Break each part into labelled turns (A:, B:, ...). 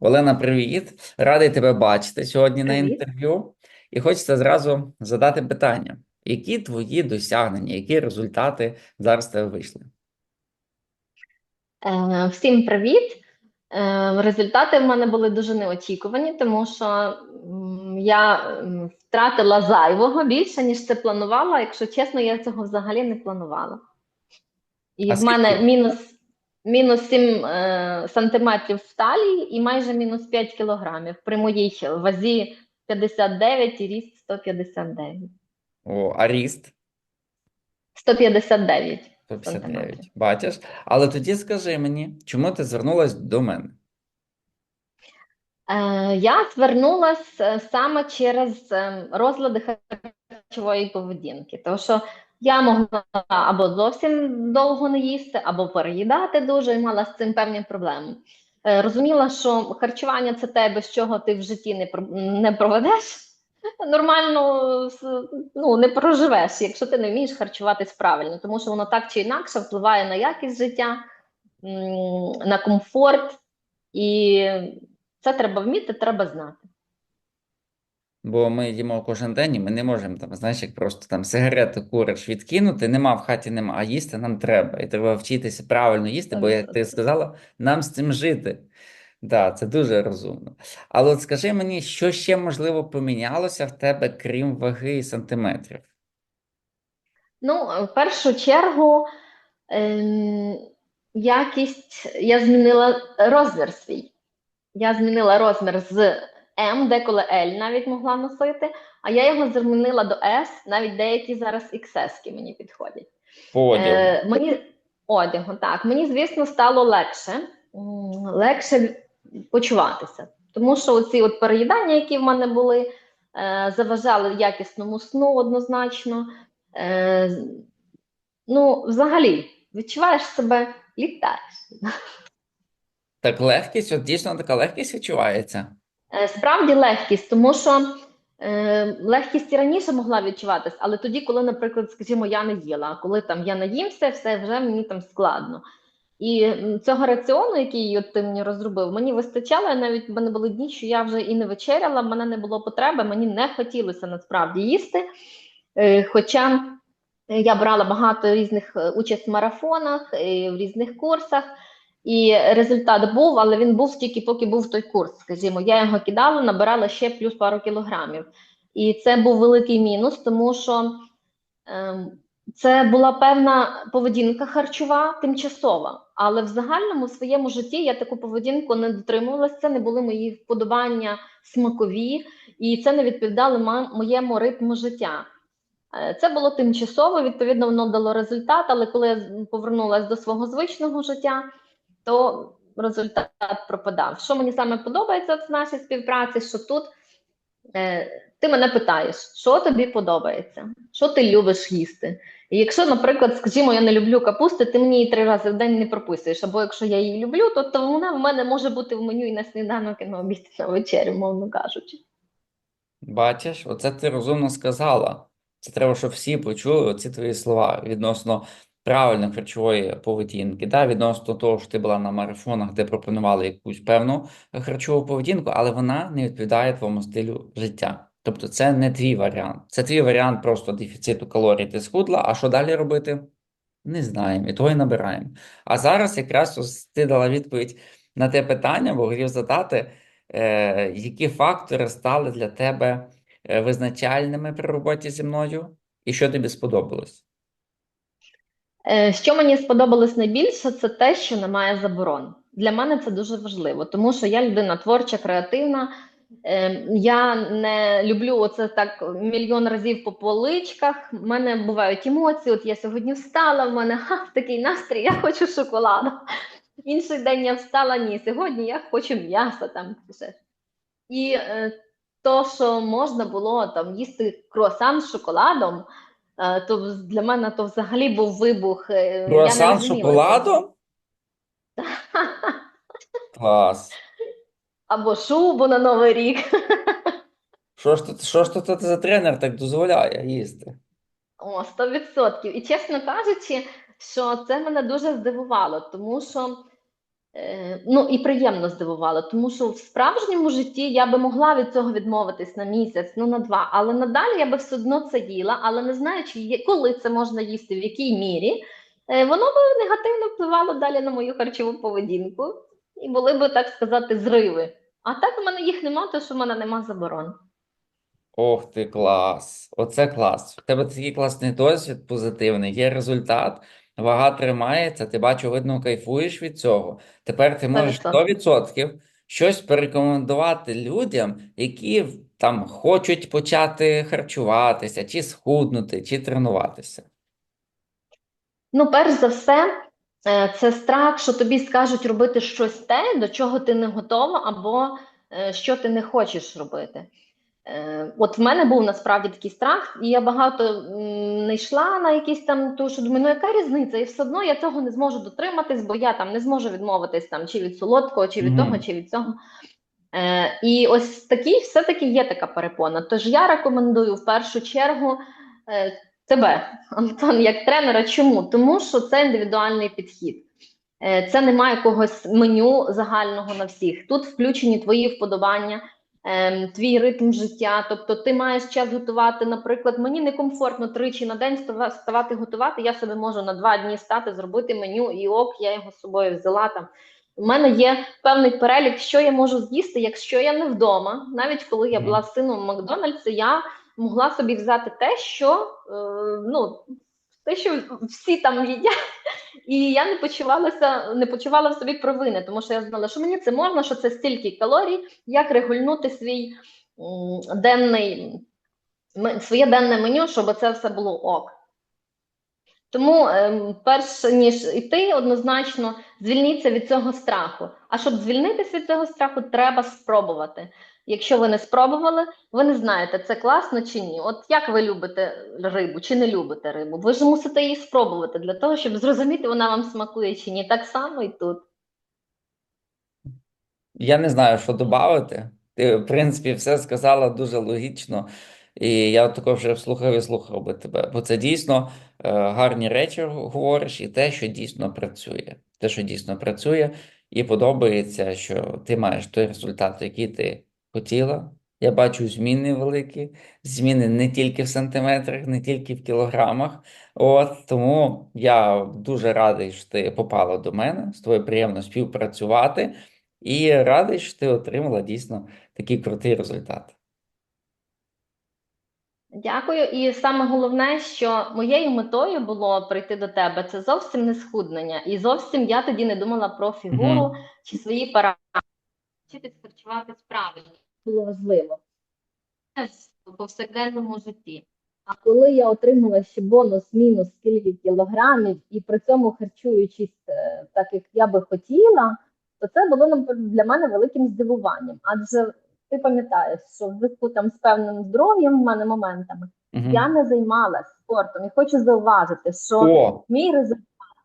A: Олена, привіт! Радий тебе бачити сьогодні на інтерв'ю. І хочеться зразу задати питання: які твої досягнення, які результати зараз тебе вийшли?
B: Е, Всім привіт! Е, Результати в мене були дуже неочікувані, тому що я втратила зайвого більше, ніж це планувала. Якщо чесно, я цього взагалі не планувала. І
A: А
B: в мене
A: скільки?
B: мінус, мінус 7 е, сантиметрів в талії і майже мінус 5 кілограмів при моїй вазі 59 і ріст 159.
A: О, а ріст
B: 159
A: 159. Бачиш? Але тоді скажи мені, чому ти звернулась до мене?
B: Е, Я звернулася саме через е, розлади харчової поведінки, тому що я могла або зовсім довго не їсти, або переїдати дуже і мала з цим певні проблеми. Е, Розуміла, що харчування це те, без чого ти в житті не, не проведеш, нормально ну, не проживеш, якщо ти не вмієш харчуватись правильно, тому що воно так чи інакше впливає на якість життя, на комфорт, і це треба вміти, треба знати.
A: Бо ми їмо кожен день, і ми не можемо там, знаєш, як просто там сигарети куриш відкинути, нема в хаті, нема, а їсти нам треба. І треба вчитися правильно їсти, бо як ти сказала, нам з цим жити. Так, це дуже розумно. Але от скажи мені, що ще можливо помінялося в тебе, крім ваги і сантиметрів?
B: Ну, в першу чергу, ем, якість я змінила розмір свій. Я змінила розмір з М, деколи L навіть могла носити, а я його змінила до S, навіть деякі зараз XS мені підходять.
A: По.
B: Е, мені одягу, так. Мені, звісно, стало легше, легше почуватися. Тому що оці от переїдання, які в мене були, е, заважали якісному сну однозначно. Е, ну, взагалі, відчуваєш себе, літаєш.
A: Так легкість, от дійсно така легкість відчувається.
B: Е, Справді легкість, тому що е, легкість і раніше могла відчуватись, але тоді, коли, наприклад, скажімо, я не їла, а коли там я наїмся, все вже мені там складно. І цього раціону, який от ти мені розробив, мені вистачало. Я навіть в мене були дні, що я вже і не вечеряла, в мене не було потреби, мені не хотілося насправді їсти. Е, Хоча я брала багато різних е, участь в марафонах, і в різних курсах. І результат був, але він був тільки поки був той курс. Скажімо, я його кидала, набирала ще плюс пару кілограмів. І це був великий мінус, тому що ем, це була певна поведінка харчова, тимчасова. Але в загальному в своєму житті я таку поведінку не дотримувалася, це не були мої вподобання смакові, і це не відповідало моєму ритму життя. Е, Це було тимчасово, відповідно, воно дало результат, але коли я повернулася до свого звичного життя, то результат пропадав. Що мені саме подобається в нашій співпраці, що тут е, ти мене питаєш, що тобі подобається, що ти любиш їсти. І якщо, наприклад, скажімо, я не люблю капусти, ти мені її три рази в день не прописуєш. Або якщо я її люблю, то, то вона в мене може бути в меню і на сніданок, і на обід, і на вечерю, мовно кажучи.
A: Бачиш, оце ти розумно сказала. Це треба, щоб всі почули оці твої слова відносно правильної харчової поведінки, да? Відносно того, що ти була на марафонах, де пропонували якусь певну харчову поведінку, але вона не відповідає твоєму стилю життя. Тобто це не твій варіант. Це твій варіант просто дефіциту калорій ти схудла, а що далі робити? Не знаємо, і того і набираємо. А зараз якраз ти дала відповідь на те питання, бо хотів задати, е, які фактори стали для тебе е, визначальними при роботі зі мною, і що тобі сподобалось?
B: Е, Що мені сподобалось найбільше, це те, що немає заборон. Для мене це дуже важливо, тому що я людина творча, креативна. Е, Я не люблю оце так мільйон разів по поличках. У мене бувають емоції. От я сьогодні встала, в мене ха, такий настрій, я хочу шоколаду. Інший день я встала, ні, сьогодні я хочу м'яса там. І е, то, що можна було там їсти круасан з шоколадом, то для мене то взагалі був вибух. Е,
A: Круасан з шоколадом? Клас.
B: Або шубу на Новий рік.
A: Що ж тут, що ж тут за тренер так дозволяє їсти?
B: О, 100%. І чесно кажучи, що це мене дуже здивувало, тому що Е, Ну і приємно здивувало, тому що в справжньому житті я би могла від цього відмовитись на місяць, ну на два, але надалі я би все одно це їла, але не знаючи, коли це можна їсти, в якій мірі, е, воно би негативно впливало далі на мою харчову поведінку, і були би, так сказати, зриви. А так у мене їх нема, тому що в мене нема заборон.
A: Ох ти клас! Оце клас. У тебе такий класний досвід, позитивний, є результат, вага тримається, ти бачу, видно, кайфуєш від цього. Тепер ти можеш
B: 100%.
A: 100% щось порекомендувати людям, які там хочуть почати харчуватися, чи схуднути, чи тренуватися.
B: Ну, перш за все, е, це страх, що тобі скажуть робити щось те, до чого ти не готова, або е, що ти не хочеш робити. Е, От в мене був насправді такий страх, і я багато не йшла на якісь там, тому що думаю, ну яка різниця? І все одно я цього не зможу дотриматись, бо я там не зможу відмовитись там чи від солодкого, чи від
A: Мгм.
B: того, чи від цього. Е, і ось такий все-таки є така перепона. Тож я рекомендую в першу чергу е, тебе, Антон, як тренера. Чому? Тому що це індивідуальний підхід. Е, Це немає якогось меню загального на всіх. Тут включені твої вподобання, твій ритм життя. Тобто ти маєш час готувати. Наприклад, мені некомфортно тричі на день става- ставати готувати. Я собі можу на два дні стати, зробити меню, і ок, я його з собою взяла там. У мене є певний перелік, що я можу з'їсти, якщо я не вдома. Навіть коли я була сином в Макдональдсі, я могла собі взяти те, що е, ну, те, що всі там їдять. І я не почувалася, не почувала в собі провини, тому що я знала, що мені це можна, що це стільки калорій, як регульнути свій денний, своє денне меню, щоб це все було ок. Тому, ем, перш ніж йти, однозначно звільніться від цього страху. А щоб звільнитися від цього страху, треба спробувати. Якщо ви не спробували, ви не знаєте, це класно чи ні. От як ви любите рибу чи не любите рибу? Ви ж мусите її спробувати для того, щоб зрозуміти, вона вам смакує чи ні. Так само і тут.
A: Я не знаю, що додати. Ти, в принципі, все сказала дуже логічно. І я також вже слухав і слухав би тебе. Бо це дійсно е, гарні речі говориш, і те, що дійсно працює. Те, що дійсно працює, і подобається, що ти маєш той результат, який ти хотіла. Я бачу зміни великі, зміни не тільки в сантиметрах, не тільки в кілограмах. От тому я дуже радий, що ти попала до мене. З тобою приємно співпрацювати. І радий, що ти отримала дійсно такий крутий результат.
B: Дякую. І саме головне, що моєю метою було прийти до тебе, це зовсім не схуднення. І зовсім я тоді не думала про фігуру
A: Мгм.
B: чи свої параметри. Вчитись харчуватись правильно. Було важливо. Це в повсякденному житті. А коли я отримала ще бонус мінус скільки кілограмів, і при цьому харчуючись е, так, як я би хотіла, то це було напевно, для мене великим здивуванням. Адже ти пам'ятаєш, що в зв'язку там з певним здоров'ям в мене моментами
A: Мгм.
B: я не займалася спортом. І хочу зауважити, що
A: О,
B: мій результат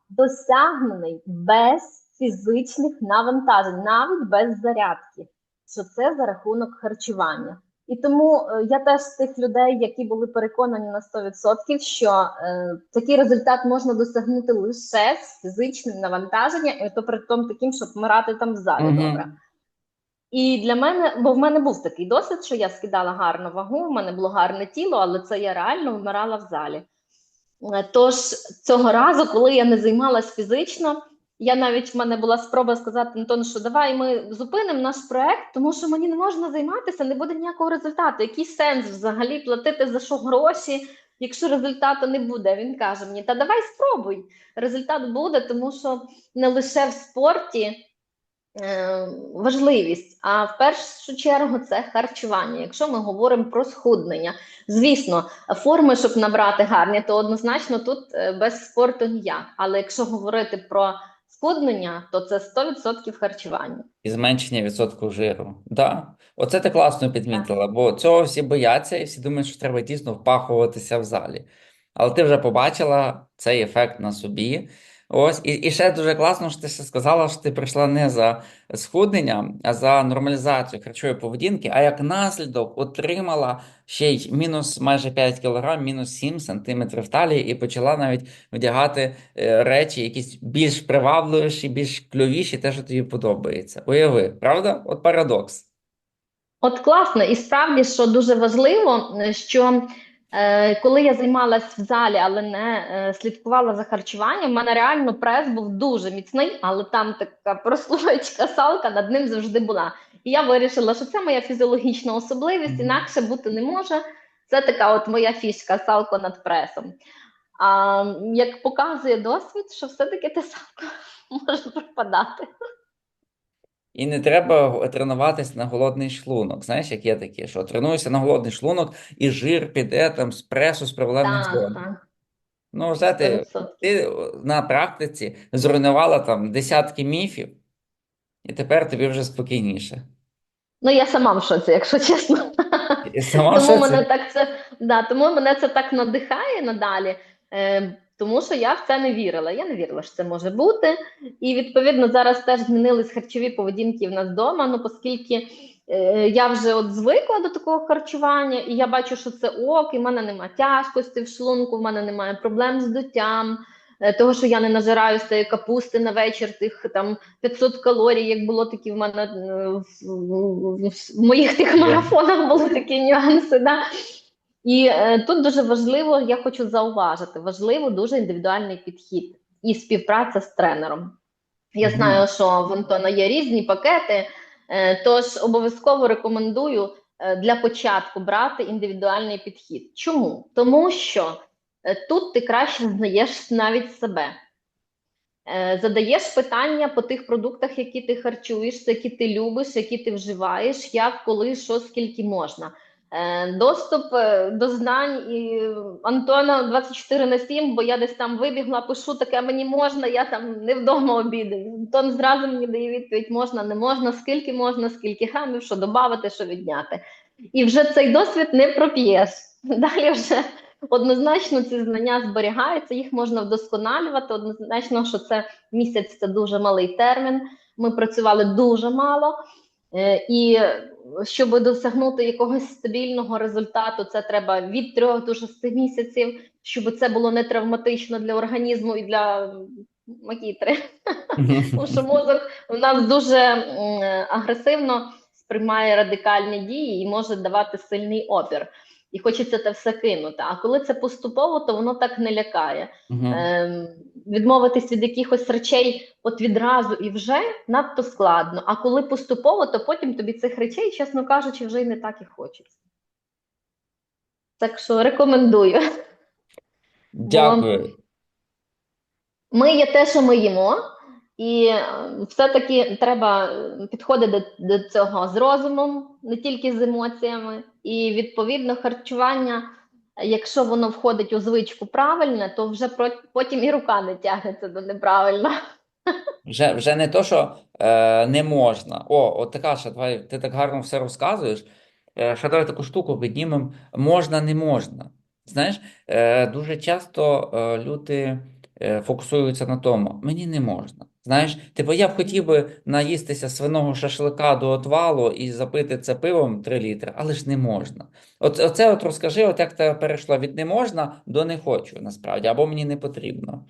B: досягнений без фізичних навантажень, навіть без зарядки. Що це за рахунок харчування. І тому е, я теж з тих людей, які були переконані на 100%, що е, такий результат можна досягнути лише з фізичним навантаженням, і то при тому таким, щоб вмирати там в залі.
A: Мгм.
B: Добре. І для мене, бо в мене був такий досвід, що я скидала гарну вагу, в мене було гарне тіло, але це я реально вмирала в залі. Е, Тож цього разу, коли я не займалась фізично, я навіть в мене була спроба сказати Антону, що давай ми зупинимо наш проект, тому що мені не можна займатися, не буде ніякого результату. Який сенс взагалі платити за що гроші, якщо результату не буде? Він каже мені: Та давай спробуй. Результат буде, тому що не лише в спорті е, важливість, а в першу чергу це харчування. Якщо ми говоримо про схуднення, звісно, форми, щоб набрати гарні, то однозначно тут е, без спорту ніяк. Але якщо говорити про схуднення, то це 100% харчування.
A: і зменшення відсотку жиру. Да. Оце ти класно підмітила, бо цього всі бояться і всі думають, що треба дійсно впахуватися в залі. Але ти вже побачила цей ефект на собі, Ось, і, і ще дуже класно, що ти ще сказала, що ти прийшла не за схудненням, а за нормалізацію харчової поведінки, а як наслідок отримала ще й мінус майже 5 кг, мінус 7 сантиметрів талії, і почала навіть вдягати е, речі, якісь більш привабливіші, більш кльовіші, те, що тобі подобається. Уяви, правда? От парадокс.
B: От класно, і справді, що дуже важливо, е, що коли я займалась в залі, але не е, слідкувала за харчуванням, в мене реально прес був дуже міцний, але там така прослоєчка салка над ним завжди була. І я вирішила, що це моя фізіологічна особливість, інакше бути не може. Це така от моя фішка салко над пресом. А як показує досвід, що все-таки те салко може пропадати.
A: І не треба тренуватись на голодний шлунок. Знаєш, як є такі, що тренуєшся на голодний шлунок, і жир піде там з пресу, з проблемних зон. Ну, вже ти, на практиці зруйнувала там десятки міфів, і тепер тобі вже спокійніше.
B: Ну, я сама в шоці, якщо чесно.
A: Сама
B: Тому
A: що
B: мене так це, да, тому мене це так надихає надалі, е, тому що я в це не вірила. Я не вірила, що це може бути. І відповідно зараз теж змінились харчові поведінки в нас вдома. Ну, оскільки е, я вже от звикла до такого харчування, і я бачу, що це ок, і в мене немає тяжкості в шлунку, в мене немає проблем з дуттям. е, Того, що я не нажираю з цієї капусти на вечір, тих там 500 калорій, як було такі в мене е, в, в, в моїх тих марафонах були такі нюанси. Да? І е, тут дуже важливо, я хочу зауважити, важливо дуже індивідуальний підхід і співпраця з тренером. Я знаю, що в Антона є різні пакети, е, тож обов'язково рекомендую е, для початку брати індивідуальний підхід. Чому? Тому що е, тут ти краще знаєш навіть себе. Е, Задаєш питання по тих продуктах, які ти харчуєшся, які ти любиш, які ти вживаєш, як, коли, що, скільки можна. Е, Доступ е, до знань і Антона 24 на 7, бо я десь там вибігла, пишу, таке мені можна, я там не вдома обідаю. Антон зразу мені дає відповідь: можна, не можна, скільки можна, скільки грамів, що додати, що відняти. І вже цей досвід не проп'єш. Далі вже однозначно ці знання зберігаються, їх можна вдосконалювати. Однозначно, що це місяць це дуже малий термін. Ми працювали дуже мало. Е, І щоб досягнути якогось стабільного результату, це треба від 3 до 6 місяців, щоб це було не травматично для організму і для макітри. Тому що мозок у нас дуже агресивно сприймає радикальні дії і може давати сильний опір. І хочеться це все кинути. А коли це поступово, то воно так не лякає.
A: Мгм.
B: Ем, відмовитись від якихось речей от відразу і вже надто складно. А коли поступово, то потім тобі цих речей, чесно кажучи, вже й не так і хочеться. Так що рекомендую.
A: Дякую.
B: Ми є те, що ми їмо, і е, все-таки треба е, підходити до, до цього з розумом, не тільки з емоціями. І відповідно харчування, якщо воно входить у звичку правильне, то вже потім і рука не тягнеться до неправильного.
A: Вже, вже не то, що е, не можна. О, от така ще, давай, ти так гарно все розказуєш. Е, ще давай таку штуку піднімемо. Можна, не можна. Знаєш, е, дуже часто е, люди е, фокусуються на тому, мені не можна. Знаєш, типу, я б хотів би наїстися свиного шашлика до отвалу і запити це пивом 3 літри, але ж не можна. От, оце от розкажи, от як тебе перейшло від не можна до не хочу, насправді, або мені не потрібно.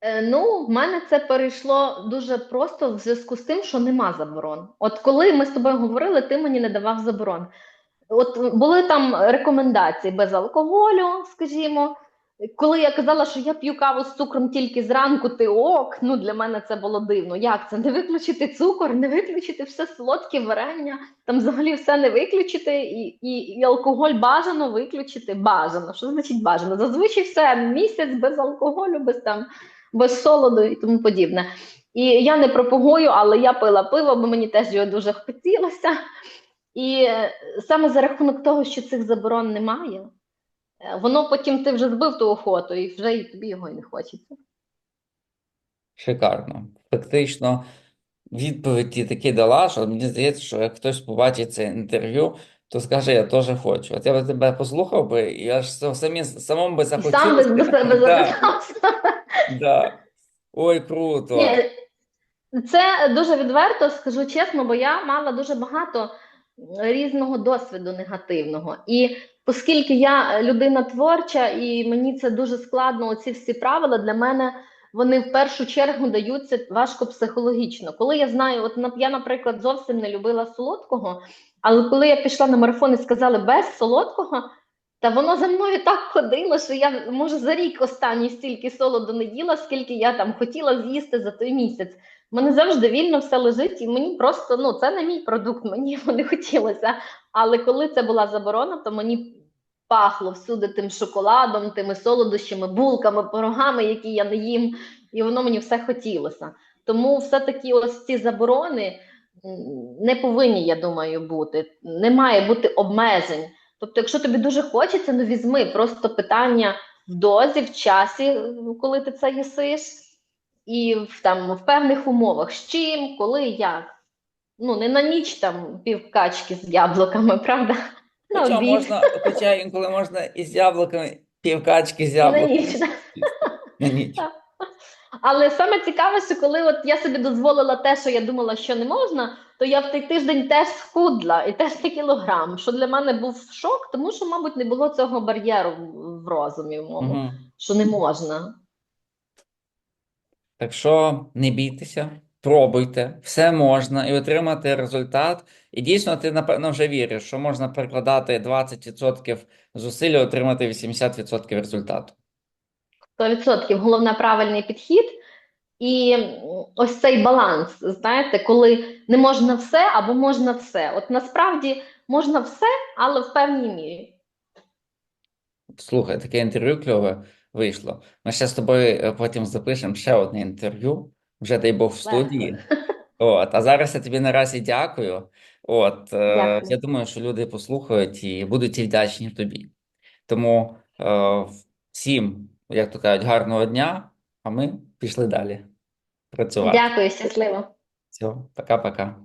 B: Е, Ну, в мене це перейшло дуже просто в зв'язку з тим, що нема заборон. От коли ми з тобою говорили, ти мені не давав заборон. От були там рекомендації без алкоголю, скажімо. Коли я казала, що я п'ю каву з цукром тільки зранку, ти ок, ну для мене це було дивно. Як це? Не виключити цукор, не виключити все солодке варення, там взагалі все не виключити, і, і, і алкоголь бажано виключити. Бажано. Що значить бажано? Зазвичай все місяць без алкоголю, без там без солоду і тому подібне. І я не пропагую, але я пила пиво, бо мені теж його дуже хотілося. І е, саме за рахунок того, що цих заборон немає, воно потім ти вже збив ту охоту, і вже і тобі його і не хочеться.
A: Шикарно. Фактично, відповідь ти таки дала, що мені здається, що як хтось побачить це інтерв'ю, то скаже, я теж хочу. От я би тебе послухав би, і аж са- самі, самому би
B: І сам би до себе
A: Да,
B: записався.
A: да. Ой, круто.
B: Ні, це дуже відверто, скажу чесно, бо я мала дуже багато різного досвіду негативного. І оскільки я людина творча, і мені це дуже складно, оці всі правила для мене вони в першу чергу даються важко психологічно. Коли я знаю, от я, наприклад, зовсім не любила солодкого, але коли я пішла на марафон і сказали без солодкого. Та воно за мною так ходило, що я може за рік останній стільки солоду не їла, скільки я там хотіла з'їсти за той місяць. Мене завжди вільно все лежить, і мені просто ну це не мій продукт, мені його не хотілося. Але коли це була заборона, то мені пахло всюди тим шоколадом, тими солодощами, булками, пирогами, які я не їм, і воно мені все хотілося. Тому все-таки ось ці заборони не повинні, я думаю, бути. Не має бути обмежень. Тобто, якщо тобі дуже хочеться, ну візьми просто питання в дозі, в часі, коли ти це їсиш, і в, там, в певних умовах, з чим, коли, як. Ну, не на ніч там півкачки з яблуками, правда? На
A: Хоча
B: обід.
A: можна, хоча інколи можна із яблуками, півкачки з
B: І на
A: яблуками
B: ніч.
A: на ніч.
B: Але саме цікаве, що коли от я собі дозволила те, що я думала, що не можна, то я в той тиждень теж схудла і теж на кілограм, що для мене був шок, тому що, мабуть, не було цього бар'єру в- розумі в моєму,
A: Мгм.
B: що не можна.
A: Так що не бійтеся, пробуйте, все можна і отримати результат. І дійсно, ти напевно вже віриш, що можна прикладати 20% зусиль і отримати 80% результату.
B: 100% головне правильний підхід. І ось цей баланс, знаєте, коли не можна все або можна все. От насправді можна все, але в певній мірі.
A: Слухай, таке інтерв'ю кльове вийшло. Ми ще з тобою е, потім запишемо ще одне інтерв'ю, вже дай Бог в студії. От, а зараз я тобі наразі дякую. От, е,
B: Дякую.
A: я думаю, що люди послухають і будуть і вдячні тобі. Тому е, всім, як то кажуть, гарного дня, а ми пішли далі працювати.
B: Дякую, щасливо.
A: Все, пока-пока.